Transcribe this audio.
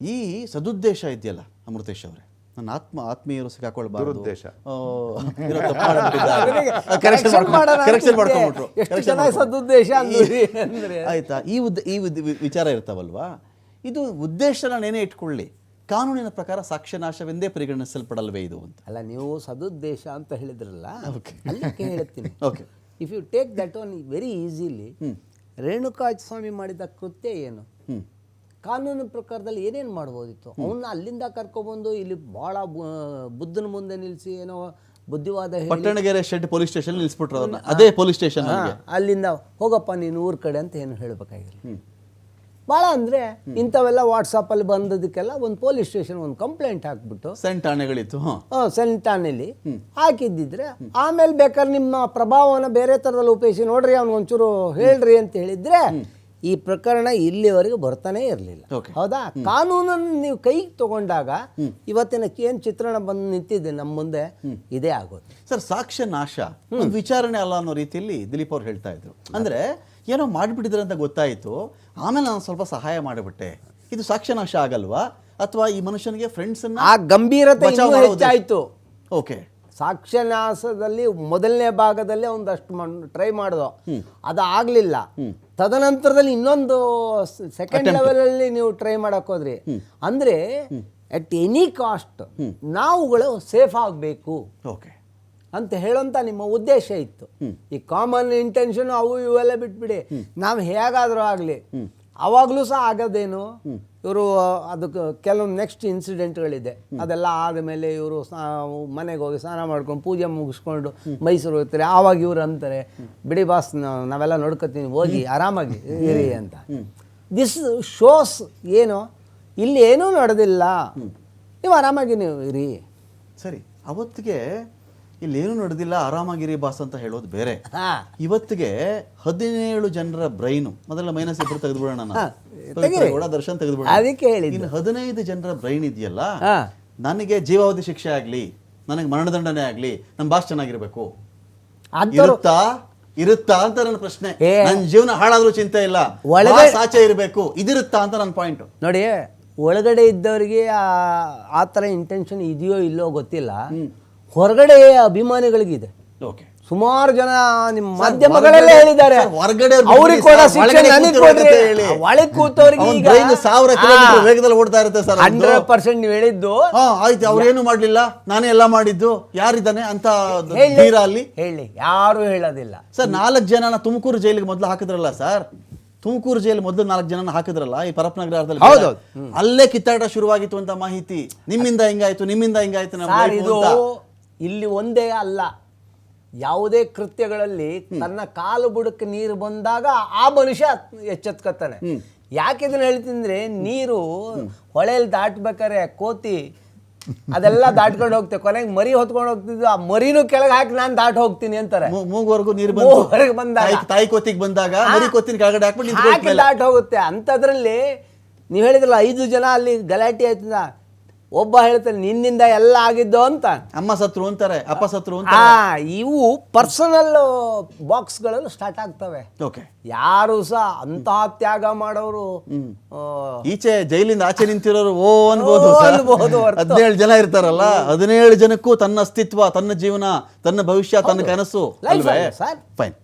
ಈ ಸದುದ್ದೇಶ ಇದೆಯಲ್ಲ ಅಮೃತೇಶ್ ಅವರೇ? ನನ್ನ ಆತ್ಮ ಆತ್ಮೀಯರು ಸಿಕ್ಕಾಕೊಳ್ಬಾರ್ದು ದುರುದ್ದೇಶ. ಇರೋ ಏನೋ ತಪ್ಪು ಮಾಡ್ಬಿಟ್ಟಿದ್ದಾರೆ. ಆ, correction correction ಮಾಡ್ಕೊಂಡು- ಮಾಡೋಣ correction ಅಂತಿದ್ದೆ. ಮಾಡ್ಕೊಂಡ್ಬಿಟ್ರು. ಎಷ್ಟು correction ಚೆನ್ನಾಗಿ ಮಾಡ್ಕೊಂಡ್ರು. ಸದುದ್ದೇಶ ಅಂದ್ರಿ ಅಂದ್ರೆ. ಆಯ್ತಾ? ಈ ಉದ್ದ ಈ ಉದ್ದ- ವಿ- ವಿಚಾರ ಇರ್ತಾವಲ್ವಾ? ಇದು ಉದ್ದೇಶ ನಾನೇನೇ ಇಟ್ಕೊಳ್ಳಿ. ಕಾನೂನಿನ ಪ್ರಕಾರ ಸಾಕ್ಷ್ಯನಾಶವೆಂದೇ ಪರಿಗಣಿಸಲ್ಪಡಲ್ವೇ ಇದು ಅಂತ. ಅಲ್ಲ ನೀವು ಸದುದ್ದೇಶ ಅಂತ ಹೇಳಿದ್ರಲ್ಲ ಅದಕ್ಕೆ ಹೇಳ್ತೀನಿ. Okay if you take that one very easily Renukaswamy ಮಾಡಿದ ಕೃತ್ಯ ಏನು? ಹ್ಮ್. ಕಾನೂನು ಪ್ರಕಾರದಲ್ಲಿ ಏನೇನು ಮಾಡ್ಬೋದಿತ್ತು? ಅವನ್ನ ಅಲ್ಲಿಂದ ಕರ್ಕೊಬಂದು ಇಲ್ಲಿ ಭಾಳ ಬುದ್ಧನ ಮುಂದೆ ನಿಲ್ಲಿಸಿ ಏನೋ ಬುದ್ಧಿವಾದ ಹೇಳಿ ಪಟ್ಟಣಗೆರೆ ಶೆಡ್ ಪೊಲೀಸ್ ಸ್ಟೇಷನ್ ನಿಲ್ಲಿಸ್ಬಿಟ್ರು ಅವ್ರನ್ನ. ಅದೇ ಪೊಲೀಸ್ ಸ್ಟೇಷನ್ ಹಾ, ಅಲ್ಲಿಂದ ಹೋಗಪ್ಪ ನೀನು ಊರ ಕಡೆ ಅಂತ ಏನು ಹೇಳಬೇಕಾಗಿಲ್ಲ. ಭಾಳ ಅಂದ್ರೆ ಇಂಥವೆಲ್ಲ ವಾಟ್ಸಪ್ಪಲ್ಲಿ ಬಂದದಕ್ಕೆಲ್ಲ ಒಂದು ಪೊಲೀಸ್ ಸ್ಟೇಷನ್ ಒಂದು ಕಂಪ್ಲೇಂಟ್ ಹಾಕ್ಬಿಟ್ಟು ಸೆಂಟ್ ಠಾಣೆಗಳಿತ್ತು ಸೆಂಟ್ ಠಾಣೆಲಿ ಹಾಕಿದ್ದಿದ್ರೆ ಆಮೇಲೆ ಬೇಕಾದ್ರೆ ನಿಮ್ಮ ಪ್ರಭಾವವನ್ನು ಬೇರೆ ಥರದಲ್ಲಿ ಉಪಯೋಗಿಸಿ ನೋಡ್ರಿ ಒಂಚೂರು ಹೇಳ್ರಿ ಅಂತ ಹೇಳಿದ್ರೆ ಈ ಪ್ರಕರಣ ಇಲ್ಲಿವರೆಗೂ ಬರ್ತಾನೆ ಇರಲಿಲ್ಲ. ಹೌದಾ? ಕಾನೂನನ್ನು ನೀವು ಕೈಗೆ ತಗೊಂಡಾಗ ಇವತ್ತಿನ ಏನು ಚಿತ್ರಣ ಬಂದು ನಿಂತಿದೆ ನಮ್ಮ ಮುಂದೆ ಇದೇ ಆಗೋದು. ಸರ್ ಸಾಕ್ಷ್ಯ ನಾಶ ವಿಚಾರಣೆ ಅಲ್ಲ ಅನ್ನೋ ರೀತಿಯಲ್ಲಿ ದಿಲೀಪ್ ಅವ್ರು ಹೇಳ್ತಾ ಇದ್ರು. ಅಂದ್ರೆ ಏನೋ ಮಾಡಿಬಿಟ್ಟಿದ್ರೆ ಅಂತ ಗೊತ್ತಾಯಿತು ಆಮೇಲೆ ನಾನು ಸ್ವಲ್ಪ ಸಹಾಯ ಮಾಡಿಬಿಟ್ಟೆ. ಇದು ಸಾಕ್ಷ್ಯ ನಾಶ ಆಗಲ್ವಾ? ಅಥವಾ ಈ ಮನುಷ್ಯನಿಗೆ ಫ್ರೆಂಡ್ಸ್ ಆ ಗಂಭೀರತೆ ಹೆಚ್ಚಾಯಿತು. ಓಕೆ ಸಾಕ್ಷ್ಯನಾಶದಲ್ಲಿ ಮೊದಲನೇ ಭಾಗದಲ್ಲಿ ಒಂದಷ್ಟು ಟ್ರೈ ಮಾಡಿದೋ ಅದು ಆಗಲಿಲ್ಲ. ತದನಂತರದಲ್ಲಿ ಇನ್ನೊಂದು ಸೆಕೆಂಡ್ ಲೆವೆಲಲ್ಲಿ ನೀವು ಟ್ರೈ ಮಾಡಕ್ ಹೋದ್ರಿ. ಅಂದ್ರೆ ಅಟ್ ಎನಿ ಕಾಸ್ಟ್ ನಾವುಗಳು ಸೇಫ್ ಆಗಬೇಕು. ಓಕೆ ಅಂತ ಹೇಳೋಂಥ ನಿಮ್ಮ ಉದ್ದೇಶ ಇತ್ತು. ಈ ಕಾಮನ್ ಇಂಟೆನ್ಷನ್ ಅವು ಇವೆಲ್ಲ ಬಿಟ್ಬಿಡಿ. ನಾವು ಹೇಗಾದರೂ ಆಗಲಿ. ಅವಾಗಲೂ ಸಹ ಆಗೋದೇನು? ಇವರು ಅದಕ್ಕೆ ಕೆಲವೊಂದು ನೆಕ್ಸ್ಟ್ ಇನ್ಸಿಡೆಂಟ್ಗಳಿದೆ ಅದೆಲ್ಲ ಆದಮೇಲೆ ಇವರು ಮನೆಗೆ ಹೋಗಿ ಸ್ನಾನ ಮಾಡ್ಕೊಂಡು ಪೂಜೆ ಮುಗಿಸ್ಕೊಂಡು ಮೈಸೂರು ಹೋಗ್ತಾರೆ. ಆವಾಗ ಇವ್ರು ಅಂತಾರೆ ಬಿಡಿ ಬಾಸ್ ನಾವೆಲ್ಲ ನೋಡ್ಕೊತೀನಿ ಹೋಗಿ ಆರಾಮಾಗಿ ಇರಿ ಅಂತ. ದಿಸ್ ಶೋಸ್ ಏನು? ಇಲ್ಲಿ ಏನೂ ನಡೆದಿಲ್ಲ. ನೀವು ಆರಾಮಾಗಿ ನೀವು ಇರಿ. ಸರಿ ಅವತ್ತಿಗೆ ಇಲ್ಲೇನು ನಡೆದಿಲ್ಲ ಆರಾಮಾಗಿರಿ ಬಾಸ್ ಅಂತ ಹೇಳೋದು ಬೇರೆ. ಇವತ್ತಿಗೆ ಹದಿನೇಳು ಜನರ ಬ್ರೈನು ಮೊದಲ ಮೈನಸ್ ಇಬ್ಬರು ತೆಗೆದ್ಬಿಡೋಣ ದರ್ಶನ್ ತೆಗೆದ್ಬಿಡೋಣ. ಅದಕ್ಕೆ. ಇನ್ನು ಹದಿನೈದು ಜನರ ಬ್ರೈನ್ ಇದೆಯಲ್ಲ ನನಗೆ ಜೀವಾವಧಿ ಶಿಕ್ಷೆ ಆಗ್ಲಿ ನನಗೆ ಮರಣದಂಡನೆ ಆಗ್ಲಿ ನಮ್ಮ ಬಾಸ್ ಚೆನ್ನಾಗಿರ್ಬೇಕು. ಇರುತ್ತಾ? ಇರುತ್ತಾ ಅಂತ ನನ್ನ ಪ್ರಶ್ನೆ. ನನ್ನ ಜೀವನ ಹಾಳಾದ್ರೂ ಚಿಂತೆ ಇಲ್ಲ. ಒಳಗೆ- ಆಚೆ ಇರಬೇಕು. ಇದಿರುತ್ತಾ ಅಂತ ನನ್ನ ಪಾಯಿಂಟ್ ನೋಡಿ ಒಳಗಡೆ ಇದ್ದವರಿಗೆ ಆ- ಆ ಥರ ಇಂಟೆನ್ಷನ್ ಇದೆಯೋ ಇಲ್ಲೋ ಗೊತ್ತಿಲ್ಲ. ಹೊರಗಡೆ ಅಭಿಮಾನಿಗಳಿಗಿದೆ. ಓಕೆ ಸುಮಾರು ಜನ ನಿಮ್ಮ ಮಾಧ್ಯಮಗಳಲ್ಲೇ ಹೇಳಿದ್ದಾರೆ. ಹೊರಗಡೆ ಅವ್ರಿಗೆ ಕೊಡೋ ಶಿಕ್ಷೆ ನನಗೆ ಕೊಡ್ರಿ ಒಳಗೆ ಕೂತವ್ರಿಗೆ ಈಗ ಸಾವಿರ ಕಿಲೋಮೀಟರ್ ವೇಗದಲ್ಲಿ ಓಡ್ತಾ ಇರುತ್ತೆ ಸರ್. ಹಂಡ್ರೆಡ್ ಪರ್ಸೆಂಟ್ ನೀವು ಹೇಳಿದ್ದು ಹಾ ಆಯ್ತು ಅವ್ರೇನು ಮಾಡ್ಲಿಲ್ಲ? ನಾನೇ ಎಲ್ಲ ಮಾಡಿದ್ದು. ಯಾರಿದ್ದಾನೆ ಅಂತ ಧೀರ ಅಲ್ಲಿ? ಹೇಳಿ ಯಾರು ಹೇಳೋದಿಲ್ಲ. ಸರ್ ನಾಲ್ಕು ಜನನ ತುಮಕೂರು ಜೈಲಿಗೆ ಮೊದಲು ಹಾಕಿದ್ರಲ್ಲ ಸರ್? ತುಮಕೂರು ಜೈಲು ಮೊದಲು ನಾಲ್ಕು ಜನ ಹಾಕಿದ್ರಲ್ಲ ಈ ಪರಪ್ಪನಗರದಲ್ಲಿ ಹೌದು. ಅಲ್ಲೇ ಕಿತ್ತಾಟ ಶುರುವಾಗಿತ್ತು ಅಂತ ಮಾಹಿತಿ. ನಿಮ್ಮಿಂದ ಹಿಂಗಾಯ್ತು ನಿಮ್ಮಿಂದ ಹಿಂಗಾಯ್ತು ಇಲ್ಲಿ ಒಂದೇ ಅಲ್ಲ ಯಾವುದೇ ಕೃತ್ಯಗಳಲ್ಲಿ ತನ್ನ ಕಾಲು ಬುಡಕ್ಕೆ ನೀರು ಬಂದಾಗ ಆ ಮನುಷ್ಯ ಎಚ್ಚೆತ್ಕೊತಾನೆ. ಯಾಕೆ ಇದನ್ನ ಹೇಳ್ತೀನಿ ನೀರು ಹೊಳೆಯಲ್ಲಿ ದಾಟ್ಬೇಕಾರೆ ಕೋತಿ ಅದೆಲ್ಲ ದಾಟ್ಕೊಂಡು ಹೋಗ್ತೇವೆ ಕೊನೆಗೆ ಮರಿ ಹೊತ್ಕೊಂಡು ಹೋಗ್ತಿದ್ವು ಆ ಮರಿನೂ ಕೆಳಗೆ ಹಾಕಿ ನಾನು ದಾಟ್ ಹೋಗ್ತೀನಿ ಅಂತಾರೆ. ಮೂಗುವರೆಗೂ ನೀರು ಹೊರಗೆ ಬಂದಾಗ. ತಾಯಿ- ಕೋತಿಗೆ ಬಂದಾಗ ಮರಿ ಕೋತಿನ ಕೆಳಗಡೆ ಹಾಕಿ. ದಾಟ್ ಹೋಗುತ್ತೆ. ಅಂಥದ್ರಲ್ಲಿ ನೀವು ಹೇಳಿದ್ರಲ್ಲ ಐದು ಜನ ಅಲ್ಲಿ ಗಲಾಟೆ ಆಯ್ತದ ಒಬ್ಬ ಹೇಳ್ತಾನೆ ನಿನ್ನಿಂದ ಎಲ್ಲ ಆಗಿದ್ದು ಅಂತ. ಅಮ್ಮ ಸತ್ರು ಅಂತಾರೆ ಅಪ್ಪ ಸತ್ರು ಆ ಅಂತಾರೆ. ಇವು ಪರ್ಸನಲ್ ಬಾಕ್ಸ್ಗಳಲ್ಲೂ ಸ್ಟಾರ್ಟ್ ಆಗ್ತವೆ. ಓಕೆ ಯಾರು ಸಹ ಅಂತಹ ತ್ಯಾಗ ಮಾಡೋರು ಆ, ಈಚೆ ಜೈಲಿಂದ ಆಚೆ ನಿಂತಿರೋರು ಓ ಅನ್ಬೋದು ಓ ಅನ್ಬೋದು ಹೊರ್ತು. ಹದಿನೇಳು ಜನ ಇರ್ತಾರಲ್ಲ ಹದಿನೇಳು ಜನಕ್ಕೂ ತನ್ನ ಅಸ್ತಿತ್ವ ತನ್ನ ಜೀವನ ತನ್ನ ಭವಿಷ್ಯ ತನ್ನ ಕನಸು Life ಅಲ್ವೇ? ಸರ್. ಫೈನ್